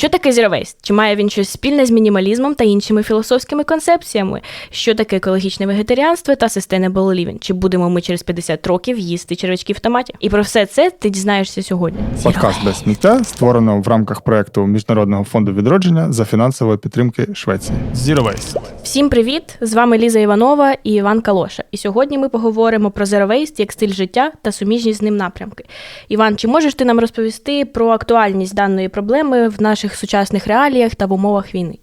Що таке Zero Чи має він щось спільне з мінімалізмом та іншими філософськими концепціями? Що таке екологічне вегетаріанство та sustainable living? Чи будемо ми через 50 років їсти червячки в томаті? І про все це ти дізнаєшся сьогодні. Zero Подкаст без сміття створено в рамках проекту Міжнародного фонду відродження за фінансової підтримки Швеції. Zero Waste. Всім привіт! З вами Ліза Іванова і Іван Калоша. І сьогодні ми поговоримо про Zero Waste як стиль життя та суміжні з ним напрямки. Іван, чи можеш ти нам розповісти про актуальність даної проблеми в наших сучасних реаліях та в умовах війни?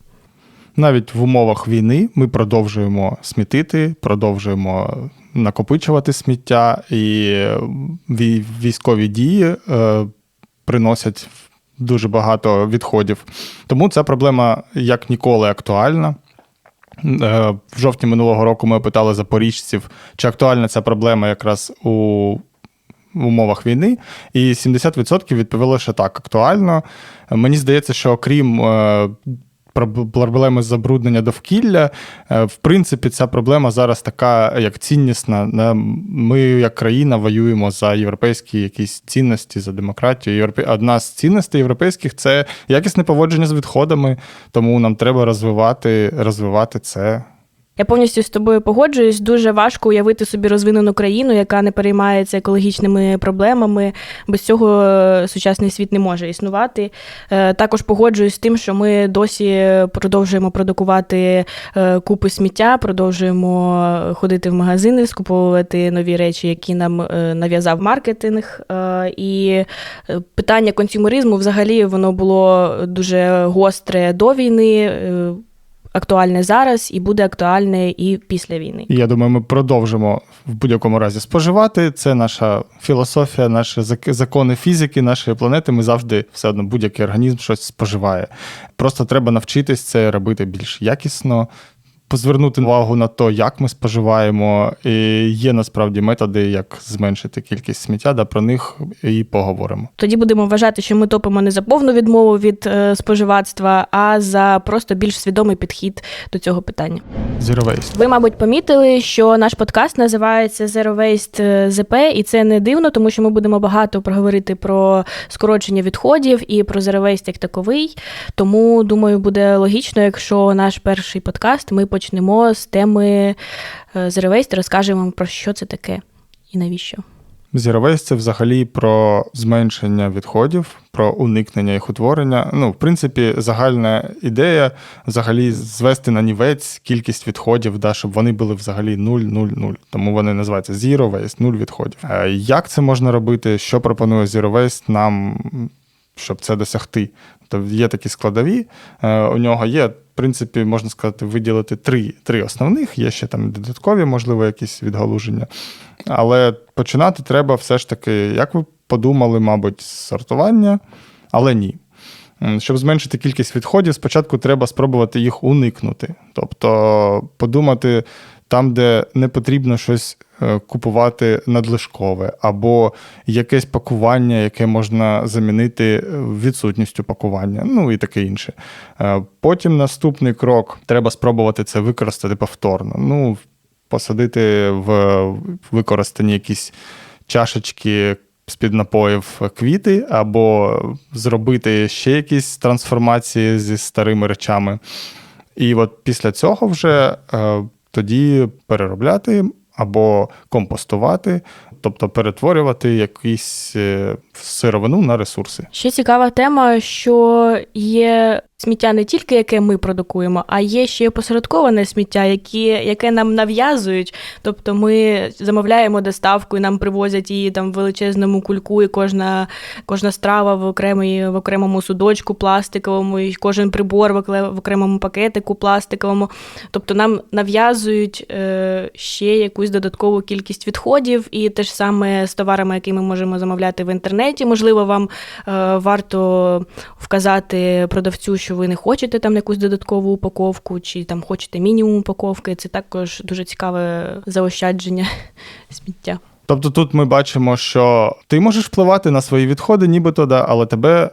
Навіть в умовах війни ми продовжуємо смітити, продовжуємо накопичувати сміття, і військові дії е, приносять дуже багато відходів. Тому ця проблема як ніколи актуальна. Е, В жовтні минулого року ми опитали запоріжців, чи актуальна ця проблема якраз у в умовах війни, і 70% відповіли, що так, актуально. Мені здається, що окрім е, проблеми забруднення довкілля, е, в принципі, ця проблема зараз така, як ціннісна. Ми, як країна, воюємо за європейські якісь цінності, за демократію. Одна з цінностей європейських це якісне поводження з відходами, тому нам треба розвивати, розвивати це. Я повністю з тобою погоджуюсь. Дуже важко уявити собі розвинену країну, яка не переймається екологічними проблемами. Без цього е, сучасний світ не може існувати. Е, Також погоджуюсь з тим, що ми досі продовжуємо продукувати е, купи сміття, продовжуємо ходити в магазини, скуповувати нові речі, які нам нав'язав маркетинг. І питання консюмеризму взагалі воно було дуже гостре до війни. Актуальне зараз і буде актуальне і після війни. Я думаю, ми продовжимо в будь-якому разі споживати. Це наша філософія, наші зак- закони фізики нашої планети. Ми завжди все одно будь-який організм щось споживає. Просто треба навчитись це робити більш якісно. Позвернути увагу на те, як ми споживаємо, і є насправді методи, як зменшити кількість сміття, да про них і поговоримо. Тоді будемо вважати, що ми топимо не за повну відмову від е, споживацтва, а за просто більш свідомий підхід до цього питання. Zero waste. Ви, мабуть, помітили, що наш подкаст називається Zero Waste е, ZP, і це не дивно, тому що ми будемо багато проговорити про скорочення відходів і про Zero Waste як таковий. Тому думаю, буде логічно, якщо наш перший подкаст ми почнемо з теми е, Zero Waste, розкажемо вам про що це таке і навіщо. Zero Waste – це взагалі про зменшення відходів, про уникнення їх утворення. Ну, в принципі, загальна ідея взагалі звести на нівець кількість відходів, да, щоб вони були взагалі 0-0-0. Тому вони називаються Zero Waste, 0 відходів. Е, Як це можна робити? Що пропонує Zero Waste нам, щоб це досягти? Тобто є такі складові. Е, У нього є, в принципі, можна сказати, виділити три, три основних, є ще там додаткові, можливо, якісь відгалуження. Але починати треба все ж таки, як ви подумали, мабуть, з сортування, але ні. Щоб зменшити кількість відходів, спочатку треба спробувати їх уникнути. Тобто подумати там, де не потрібно щось е, купувати надлишкове, або якесь пакування, яке можна замінити е, відсутністю пакування, ну і таке інше. Е, Потім наступний крок треба спробувати це використати повторно. Ну, посадити в використані якісь чашечки з-під напоїв квіти, або зробити ще якісь трансформації зі старими речами. І от після цього вже тоді переробляти або компостувати, тобто перетворювати якусь е, сировину на ресурси. Ще цікава тема, що є сміття не тільки яке ми продукуємо, а є ще посередковане сміття, які, яке нам нав'язують. Тобто ми замовляємо доставку і нам привозять її там в величезному кульку, і кожна, кожна страва в, окремій, в окремому судочку пластиковому, і кожен прибор в окремому пакетику пластиковому. Тобто нам нав'язують е, ще якусь додаткову кількість відходів, і те ж саме з товарами, які ми можемо замовляти в інтернеті. Можливо, вам е, варто вказати продавцю, що ви не хочете там якусь додаткову упаковку, чи там хочете мінімум упаковки. Це також дуже цікаве заощадження сміття. Тобто тут ми бачимо, що ти можеш впливати на свої відходи, нібито, да, але тебе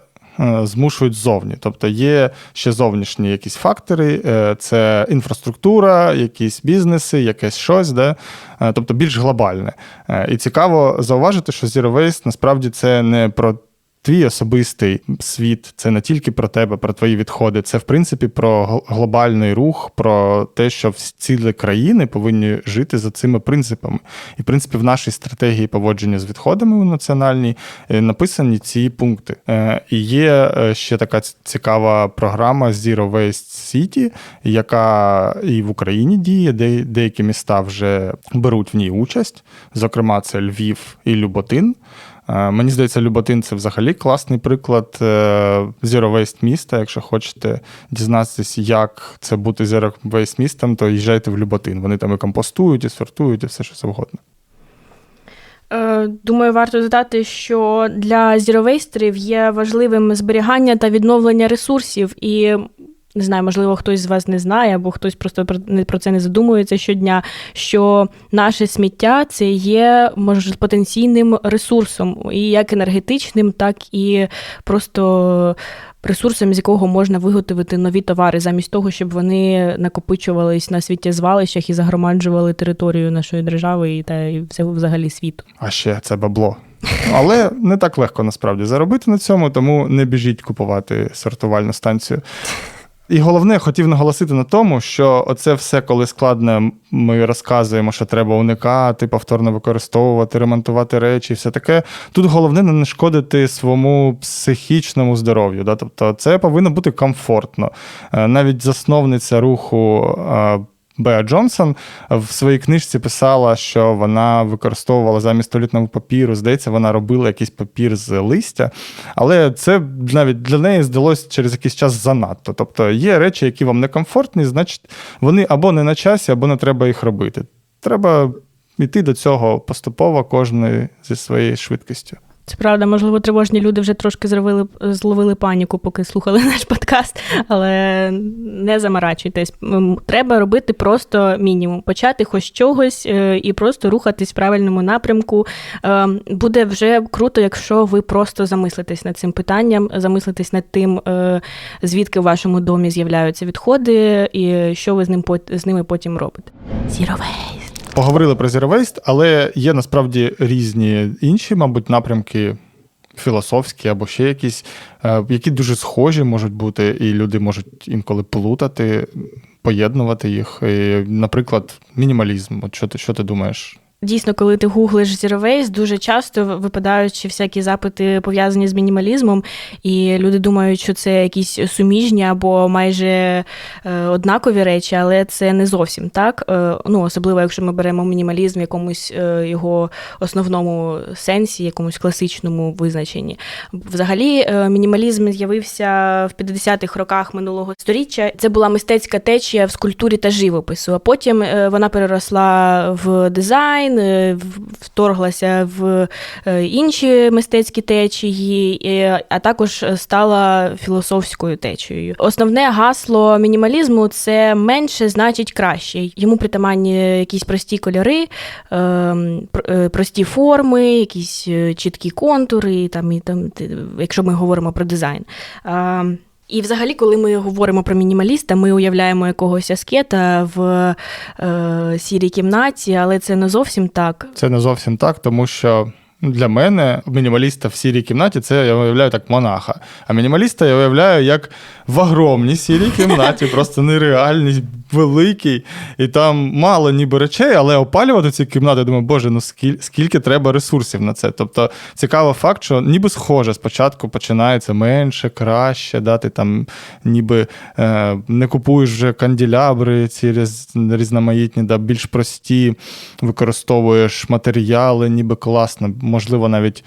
змушують ззовні. Тобто є ще зовнішні якісь фактори, е, це інфраструктура, якісь бізнеси, якесь щось, да? Е, тобто більш глобальне. Е, І цікаво зауважити, що Zero Waste насправді це не про твій особистий світ, це не тільки про тебе, про твої відходи, це в принципі про глобальний рух, про те, що цілі країни повинні жити за цими принципами. І, в принципі, в нашій стратегії поводження з відходами у національній е, написані ці пункти. Е, І є е, ще така цікава програма Zero Waste City, яка і в Україні діє, де деякі міста вже беруть в ній участь. Зокрема, це Львів і Люботин. Е, Мені здається, Люботин це взагалі класний приклад е, Zero Waste міста. Якщо хочете дізнатися, як це бути Zero Waste містом, то їжджайте в Люботин. Вони там і компостують, і сортують, і все що завгодно. Е, Думаю, варто додати, що для зіровейстерів є важливим зберігання та відновлення ресурсів. І не знаю, можливо, хтось з вас не знає, або хтось просто про це не задумується щодня. Що наше сміття це є мож, потенційним ресурсом, і як енергетичним, так і просто ресурсом, з якого можна виготовити нові товари, замість того, щоб вони накопичувались на світтєзвалищах і загромаджували територію нашої держави і та і всього взагалі світу. А ще це бабло. Але не так легко насправді заробити на цьому, тому не біжіть купувати сортувальну станцію. І головне, хотів наголосити на тому, що оце все, коли складно, ми розказуємо, що треба уникати, повторно використовувати, ремонтувати речі, і все таке. Тут головне не нашкодити своєму психічному здоров'ю. Да? Тобто це повинно бути комфортно. Е, Навіть засновниця руху. Е, Беа Джонсон в своїй книжці писала, що вона використовувала замість туалетного папіру. Здається, вона робила якийсь папір з листя, але це навіть для неї здалося через якийсь час занадто. Тобто є речі, які вам некомфортні, значить, вони або не на часі, або не треба їх робити. Треба йти до цього поступово, кожен зі своєю швидкістю. Це правда, можливо, тривожні люди вже трошки зловили, зловили паніку, поки слухали наш подкаст, але не заморачуйтесь. М, Треба робити просто мінімум. Почати хоч чогось е, і просто рухатись в правильному напрямку. Е, Буде вже круто, якщо ви просто замислитесь над цим питанням, замислитесь над тим, е, звідки в вашому домі з'являються відходи, і що ви з ним з ними потім робите. Zero waste. Поговорили про Zero Waste, але є насправді різні інші, мабуть, напрямки філософські або ще якісь, е, які дуже схожі можуть бути, і люди можуть інколи плутати, поєднувати їх. І, наприклад, мінімалізм. От що ти, що ти думаєш? Дійсно, коли ти гуглиш Waste, дуже часто випадають всякі запити пов'язані з мінімалізмом, і люди думають, що це якісь суміжні або майже е, однакові речі, але це не зовсім так. Е, ну, особливо, якщо ми беремо мінімалізм в якомусь е, його основному сенсі, якомусь класичному визначенні. Взагалі, мінімалізм з'явився в 50-х роках минулого століття. Це була мистецька течія в скульптурі та живопису. А потім вона переросла в дизайн, е, вторглася в е, інші мистецькі течії, а також стала філософською течією. Основне гасло мінімалізму це менше значить краще. Йому притаманні якісь прості кольори, е, пр- е, прості форми, якісь чіткі контури, там, і, там, якщо ми говоримо про дизайн. І взагалі, коли ми говоримо про мінімаліста, ми уявляємо якогось аскета в е, сірій кімнаті, але це не зовсім так. Це не зовсім так, тому що. Для мене мінімаліста в сірій кімнаті це я уявляю так монаха. А мінімаліста я уявляю як в огромній сірій кімнаті, просто нереальний, великий. І там мало ніби речей, але опалювати ці кімнати, я думаю, боже, ну скільки, скільки треба ресурсів на це. Тобто цікавий факт, що ніби схоже, спочатку починається менше, краще, да, ти там ніби е, не купуєш вже канділябри, ці різ- різноманітні, да, більш прості, використовуєш матеріали, ніби класно, можливо, навіть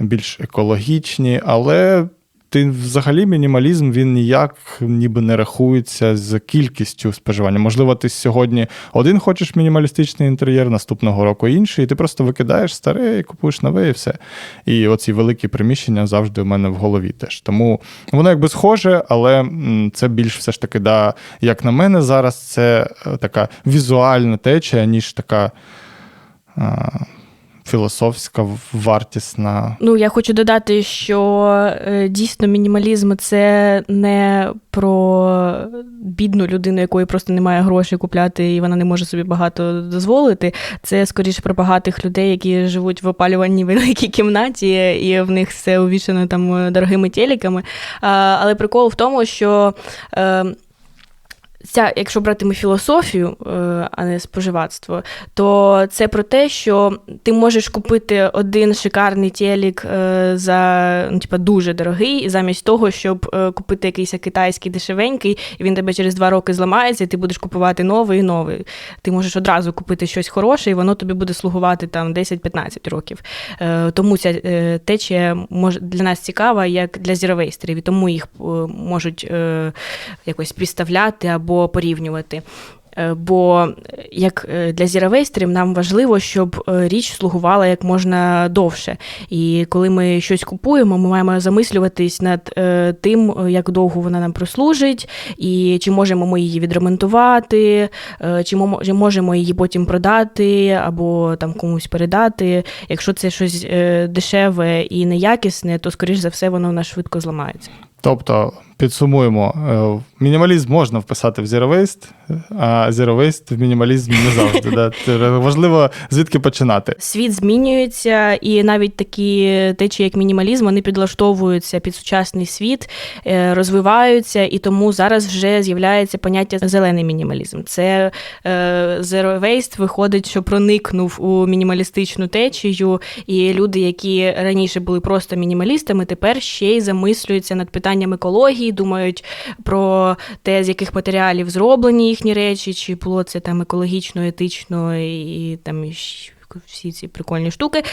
більш екологічні, але ти взагалі мінімалізм він ніяк ніби не рахується з кількістю споживання. Можливо, ти сьогодні один хочеш мінімалістичний інтер'єр, наступного року інший, і ти просто викидаєш старе і купуєш нове, і все. І оці великі приміщення завжди у мене в голові теж. Тому воно якби схоже, але це більш все ж таки, да, як на мене, зараз це е, така візуальна течія, ніж така. Філософська, вартісна. Ну, я хочу додати, що е, дійсно мінімалізм це не про бідну людину, якої просто немає грошей купляти, і вона не може собі багато дозволити. Це скоріше про багатих людей, які живуть в опалюваній великій кімнаті, і в них все увішано там дорогими телеками. Але прикол в тому, що. Ця, якщо брати ми філософію, е, а не споживацтво, то це про те, що ти можеш купити один шикарний телек е, за ну, типа, дуже дорогий, замість того, щоб е, купити якийсь китайський дешевенький, і він тебе через два роки зламається, і ти будеш купувати новий і новий. Ти можеш одразу купити щось хороше, і воно тобі буде слугувати там 10-15 років. Тому ця течія може для нас цікава, як для зіровейстерів, і тому їх можуть якось підставляти або порівнювати. Е, бо як е, для зіровейстерів нам важливо, щоб е, річ слугувала як можна довше. І коли ми щось купуємо, ми маємо замислюватись над тим, як довго вона нам прослужить, і чи можемо ми її відремонтувати, чи можемо її потім продати або там комусь передати. Якщо це щось дешеве і неякісне, то скоріш за все воно нас швидко зламається. Тобто підсумуємо, е, мінімалізм можна вписати в Zero Waste, а Zero Waste в мінімалізм не завжди. Да? Важливо звідки починати. Світ змінюється, і навіть такі течії, як мінімалізм, вони підлаштовуються під сучасний світ, е, розвиваються, і тому зараз вже з'являється поняття зелений мінімалізм. Це е, Zero Waste виходить, що проникнув у мінімалістичну течію, і люди, які раніше були просто мінімалістами, тепер ще й замислюються над питанням екології технології, думають про те, з яких матеріалів зроблені їхні речі, чи було це там екологічно, етично і там всі ці прикольні штуки.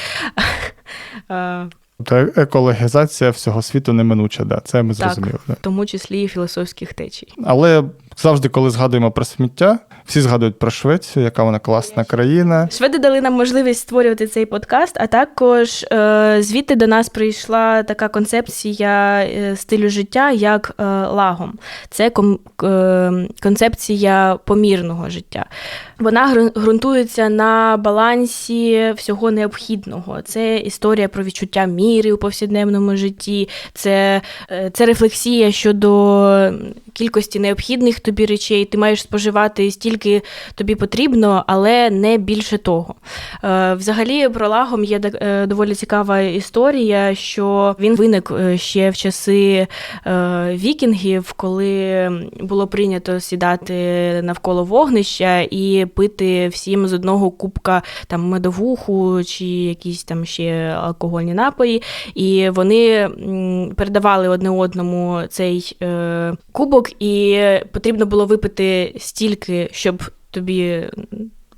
Та екологізація всього світу неминуча, да, це ми зрозуміли. Так. В тому числі і філософських течій. Але завжди, коли згадуємо про сміття, всі згадують про Швецію, яка вона класна країна. Шведи дали нам можливість створювати цей подкаст, а також е, звідти до нас прийшла така концепція е, стилю життя, як е, лагом. Це ком, е, концепція помірного життя. Вона ґрунтується на балансі всього необхідного. Це історія про відчуття міри у повсякденному житті, це, е, це рефлексія щодо кількості необхідних тобі речей. Ти маєш споживати стільки тобі потрібно, але не більше того. Е, взагалі, про лагом є е, доволі цікава історія, що він виник ще в часи вікінгів, коли було прийнято сідати навколо вогнища і пити всім з одного кубка там медовуху чи якісь там ще алкогольні напої. І вони передавали одне одному цей е, кубок, і потрібно було випити стільки, щоб тобі.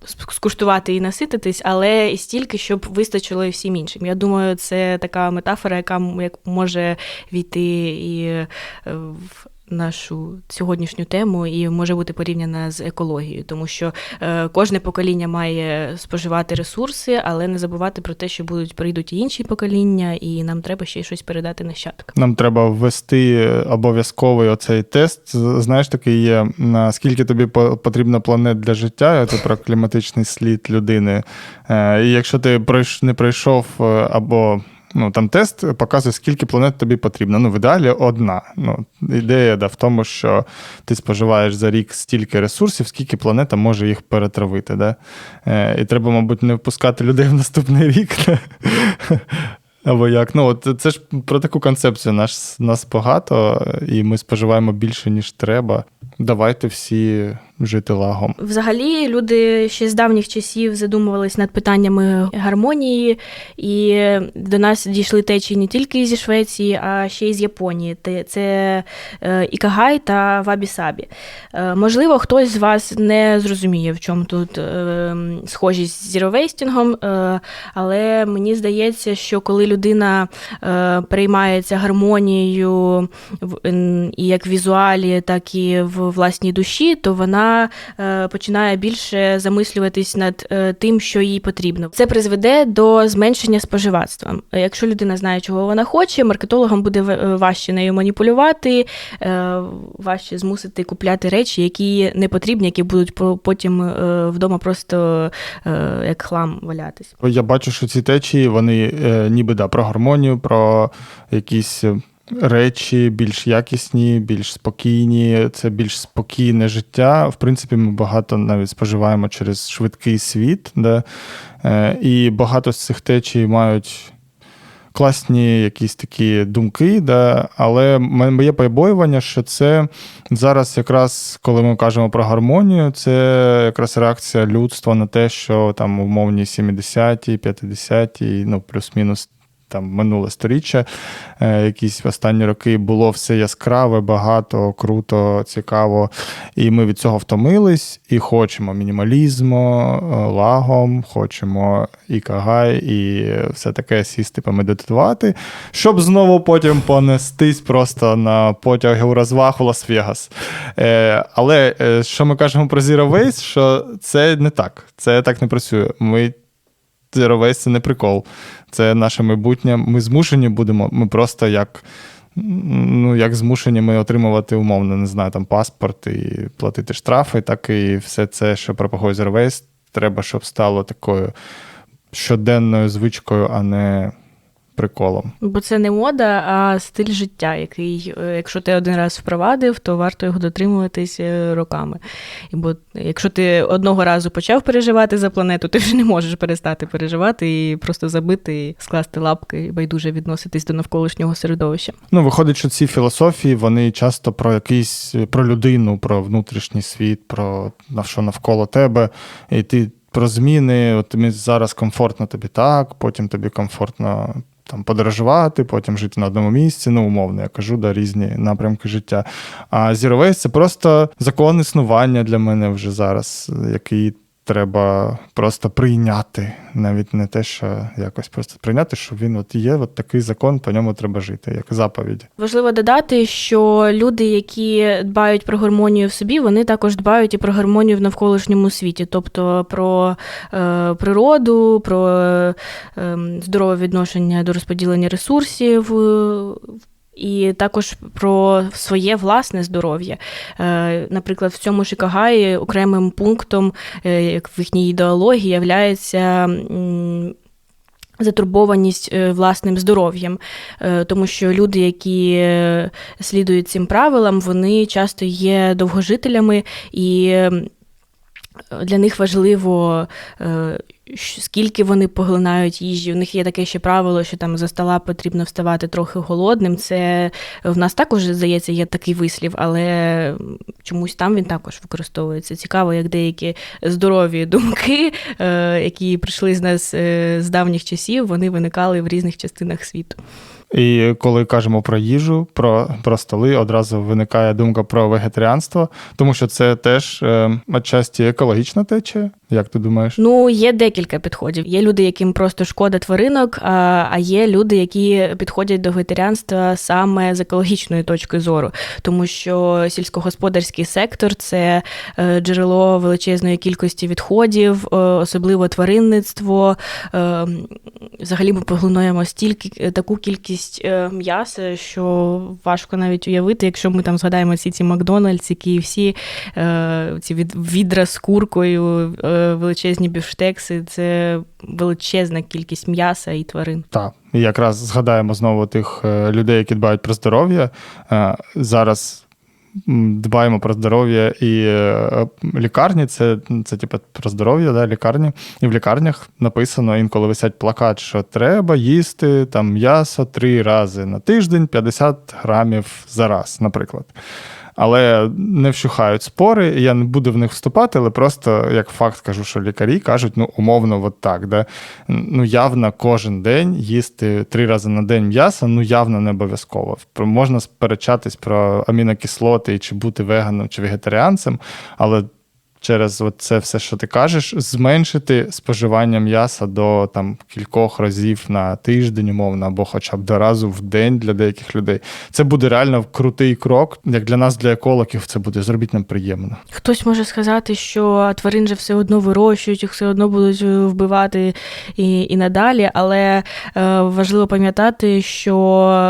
Скуштувати і насититись, але і стільки, щоб вистачило і всім іншим. Я думаю, це така метафора, яка як може війти і е, в нашу сьогоднішню тему і може бути порівняна з екологією, тому що е, кожне покоління має споживати ресурси, але не забувати про те, що будуть прийдуть і інші покоління, і нам треба ще щось передати нащадкам. Нам треба ввести обов'язковий оцей тест. Знаєш, такий є наскільки тобі потрібно планет для життя, це про кліматичний слід людини. Е, і якщо ти не пройшов е, або Ну там тест показує, скільки планет тобі потрібно. Ну, в ідеалі одна. Ну, Ідея да, в тому, що ти споживаєш за рік стільки ресурсів, скільки планета може їх перетравити. Да? Е, І треба, мабуть, не впускати людей в наступний рік. Або як. Ну, от Це ж про таку концепцію. Нас, нас багато, і ми споживаємо більше, ніж треба. Давайте всі жити лагом. Взагалі, люди ще з давніх часів задумувались над питаннями гармонії, і до нас дійшли течії не тільки зі Швеції, а ще й з Японії. Це е, Ікагай та Вабі-Сабі. Е, можливо, хтось з вас не зрозуміє, в чому тут е, схожість з зіровейстінгом, але мені здається, що коли людина приймається гармонією і як в візуалі, так і в власній душі, то вона е, починає більше замислюватись над е, тим, що їй потрібно. Це призведе до зменшення споживацтва. Е, Якщо людина знає, чого вона хоче, маркетологам буде важче нею маніпулювати, важче змусити купляти речі, які не потрібні, які будуть потім вдома просто як хлам валятись. Я бачу, що ці течії, вони ніби да, про гармонію, про якісь речі більш якісні, більш спокійні, це більш спокійне життя. В принципі, ми багато навіть споживаємо через швидкий світ, де, і багато з цих течій мають. Класні якісь такі думки, да, але моє побоювання, що це зараз, якраз коли ми кажемо про гармонію, це якраз реакція людства на те, що там умовні 70-ті, 50-ті, ну плюс-мінус там минуле сторіччя, е, якісь останні роки було все яскраве, багато, круто, цікаво. І ми від цього втомились і хочемо мінімалізму, е, лагом, хочемо і кагай, і все таке сісти помедитувати, щоб знову потім понестись просто на потяги у розваг Лас-Вегас. Е, але що ми кажемо про Zero Waste, що це не так. Це так не працює. Ми Zero це не прикол. Це наше майбутнє. Ми змушені будемо. Ми просто як. Ну, як змушені ми отримувати умовно, не знаю, там паспорт і платити штрафи, так і все це, що пропагує Zero треба, щоб стало такою щоденною звичкою, а не приколом. Бо це не мода, а стиль життя, який, е, якщо ти один раз впровадив, то варто його дотримуватись е, роками. І Бо якщо ти одного разу почав переживати за планету, ти вже не можеш перестати переживати і просто забити, і скласти лапки і байдуже відноситись до навколишнього середовища. Ну, виходить, що ці філософії вони часто про якийсь про людину, про внутрішній світ, про що навколо тебе. І ти про зміни. От тобі зараз комфортно тобі так, потім тобі комфортно. Там подорожувати, потім жити на одному місці, ну умовно, я кажу, да, різні напрямки життя. А Zero Waste – це просто закон існування для мене вже зараз, який треба просто прийняти. Навіть не те, що якось просто прийняти, що він от є, от такий закон, по ньому треба жити, як заповідь. Важливо додати, що люди, які дбають про гармонію в собі, вони також дбають і про гармонію в навколишньому світі, тобто про е, природу, про е, здорове відношення до розподілення ресурсів. е, І також про своє власне здоров'я. Е, Наприклад, в цьому Шикагаї окремим пунктом, е, в їхній ідеології, являється Затурбованість е, власним здоров'ям, тому що люди, які слідують цим правилам, вони часто є довгожителями, і для них важливо, е, скільки вони поглинають їжі. У них є таке ще правило, що там за стола потрібно вставати трохи голодним. Це в нас також, здається, є такий вислів, але чомусь там він також використовується. Цікаво, як деякі здорові думки, е, які прийшли з нас е, з давніх часів, вони виникали в різних частинах світу. І коли кажемо про їжу, про, про столи, одразу виникає думка про вегетаріанство, тому що це теж е, отчасті екологічна течія. Як ти думаєш? Ну, є декілька підходів. Є люди, яким просто шкода тваринок, а, є люди, які підходять до вегетаріанства саме з екологічної точки зору, тому що сільськогосподарський сектор це е, джерело величезної кількості відходів, е, особливо тваринництво. Е, Взагалі ми поглинаємо стільки таку кількість м'яса, що важко навіть уявити, якщо ми там згадаємо всі ці Макдональдс, які всі ці від, відра з куркою, величезні бівштекси, це величезна кількість м'яса і тварин. Так. І якраз згадаємо знову тих е, людей, які дбають про здоров'я. Е, Зараз дбаємо про здоров'я і е, лікарні, це, це типу про здоров'я, да, лікарні. І в лікарнях написано інколи висять плакат, що треба їсти там м'ясо три рази на тиждень, 50 грамів за раз, наприклад. Але не вщухають спори, я не буду в них вступати, але просто як факт кажу, що лікарі кажуть, ну умовно, от так. Да? Ну явно кожен день їсти три рази на день м'ясо, ну явно не обов'язково. Можна сперечатись про амінокислоти чи бути веганом чи вегетаріанцем, але через от це все, що ти кажеш, зменшити споживання м'яса до там кількох разів на тиждень, умовно, або хоча б до разу в день для деяких людей. Це буде реально крутий крок. Як для нас, для екологів, це буде зробіть нам приємно. Хтось може сказати, що тварин же все одно вирощують, їх все одно будуть е, вбивати і, і надалі. Але е, важливо пам'ятати, що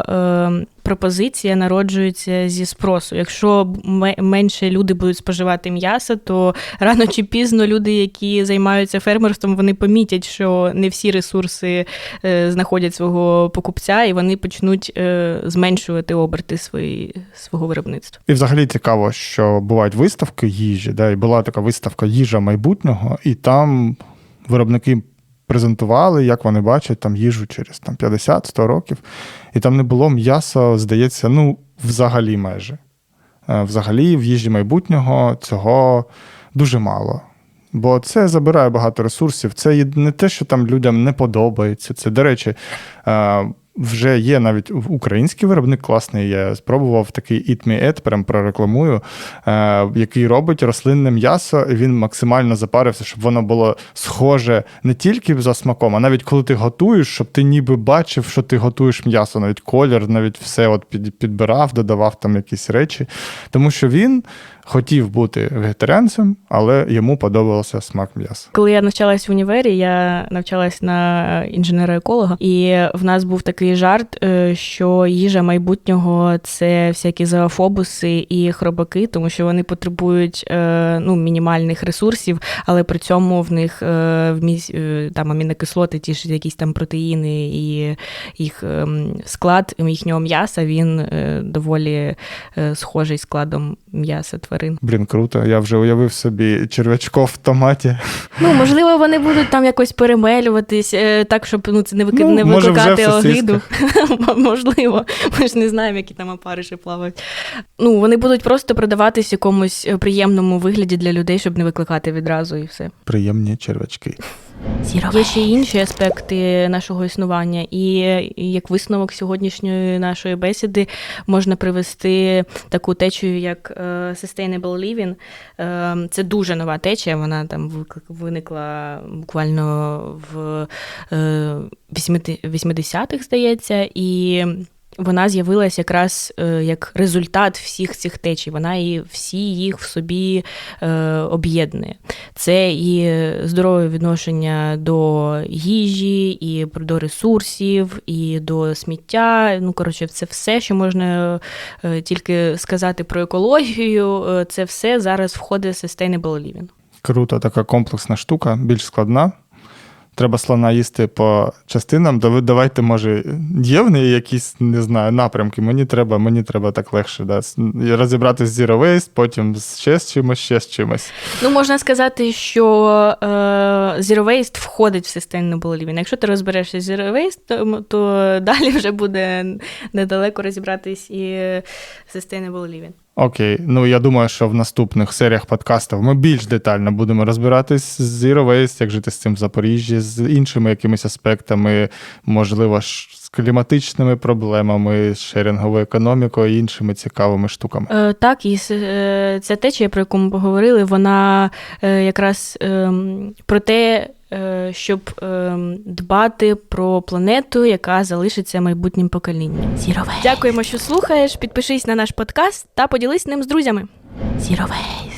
е, пропозиція народжується зі спросу. Якщо ме- менше люди будуть споживати м'яса, то рано чи пізно люди, які займаються фермерством, вони помітять, що не всі ресурси е, знаходять свого покупця, і вони почнуть е, зменшувати оберти свої, свого виробництва. І взагалі цікаво, що бувають виставки їжі, да, і була така виставка їжа майбутнього, і там виробники презентували, як вони бачать там їжу через там, 50-100 років. І там не було м'яса, здається, ну, взагалі майже. Е, Взагалі, в їжі майбутнього цього дуже мало. Бо це забирає багато ресурсів. Це не те, що там людям не подобається. Це, до речі, е, вже є навіть український виробник класний. Я спробував такий Eat Me Ed, прям прорекламую, е, який робить рослинне м'ясо. Він максимально запарився, щоб воно було схоже не тільки за смаком, а навіть коли ти готуєш, щоб ти ніби бачив, що ти готуєш м'ясо, навіть колір, навіть все от підбирав, додавав там якісь речі. Тому що він хотів бути вегетаріанцем, але йому подобався смак м'яса. Коли я навчалась в універі, я навчалась на інженера-еколога, і в нас був такий жарт, е, що їжа майбутнього це всякі зоофобуси і хробаки, тому що вони потребують е, ну, мінімальних ресурсів, але при цьому в них е, вміс- е, там амінокислоти, ті ж якісь там протеїни і їх ем, склад їхнього м'яса він доволі схожий складом м'яса тварин. Блін, круто. Я вже уявив собі черв'ячков в томаті. Ну, можливо, вони будуть там якось перемелюватись, е, так, щоб ну, це не, вики... Ну, не викликати огиду. можливо, ми ж не знаємо, які там опариші плавають. Ну, вони будуть просто продаватись якомусь е, приємному вигляді для людей, щоб не викликати відразу і все. Приємні черв'ячки. Є ще інші аспекти нашого існування, і як висновок сьогоднішньої нашої бесіди можна привести таку течію, як е, Sustainable Living. Е, Це дуже нова течія. Вона там виникла буквально в е, 80-х, здається, і. Вона з'явилася якраз е, як результат всіх цих течій. Вона і всі їх в собі е, об'єднує. Це і здорове відношення до їжі, і до ресурсів, і до сміття. Ну, коротше, це все, що можна е, тільки сказати про екологію. Це все зараз входить в Sustainable Living. Круто, така комплексна штука, більш складна. Треба слона їсти по частинам. Давай- Давайте, може, є в неї якісь, не знаю, напрямки. Мені треба, мені треба так легше. Да? с- Розібрати з Zero Waste, потім ще з чимось, ще з чимось. Ну, можна сказати, що е, Zero Waste входить в Sustainable Living. Якщо ти розберешся з Zero Waste, то, то далі вже буде недалеко розібратись і Sustainable Living. Окей, ну я думаю, що в наступних серіях подкастів ми більш детально будемо розбиратись з Zero Waste, як жити з цим в Запоріжжі, з іншими якимись аспектами, можливо, з кліматичними проблемами, з шерінговою економікою іншими цікавими штуками. Е, Так, і е, ця течія, про яку ми поговорили, вона е, якраз ем, про те, щоб ем, дбати про планету, яка залишиться майбутнім поколінням. Дякуємо, що слухаєш. Підпишись на наш подкаст та поділись ним з друзями. Waste.